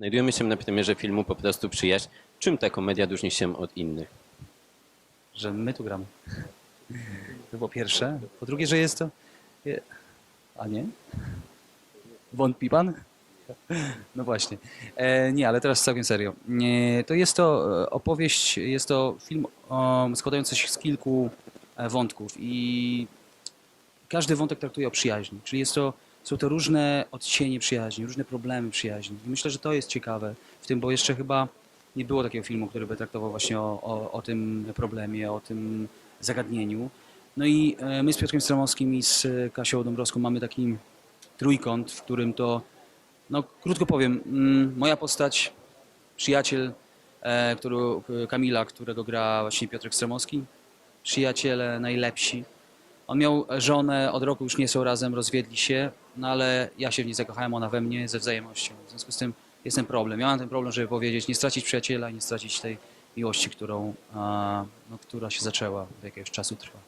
Znajdujemy się na premierze filmu Po prostu przyjaźń. Czym ta komedia różni się od innych? że my tu gramy. To było pierwsze. Po drugie, że jest to. A nie? Wątpi pan? No właśnie. E, nie, ale teraz całkiem serio. Nie, to jest to e, opowieść, jest to film składający się z kilku e, wątków i każdy wątek traktuje o przyjaźni. Czyli jest to, są to różne odcienie przyjaźni, różne problemy przyjaźni. I myślę, że to jest ciekawe w tym, bo jeszcze chyba nie było takiego filmu, który by traktował właśnie o, o, o tym problemie, o tym zagadnieniu. No i e, my z Piotrkiem Stramowskim i z Kasią Dąbrowską mamy taki trójkąt, w którym to, no krótko powiem, mm, moja postać, przyjaciel e, który, Kamila, którego gra właśnie Piotrek Stramowski, przyjaciele najlepsi. On miał żonę, od roku już nie są razem, rozwiedli się, no ale ja się w niej zakochałem, ona we mnie ze wzajemnością. W związku z tym jest ten problem. Ja mam ten problem, żeby powiedzieć, nie stracić przyjaciela nie stracić tej miłości, którą, no, która się zaczęła, do jakiegoś czasu trwa.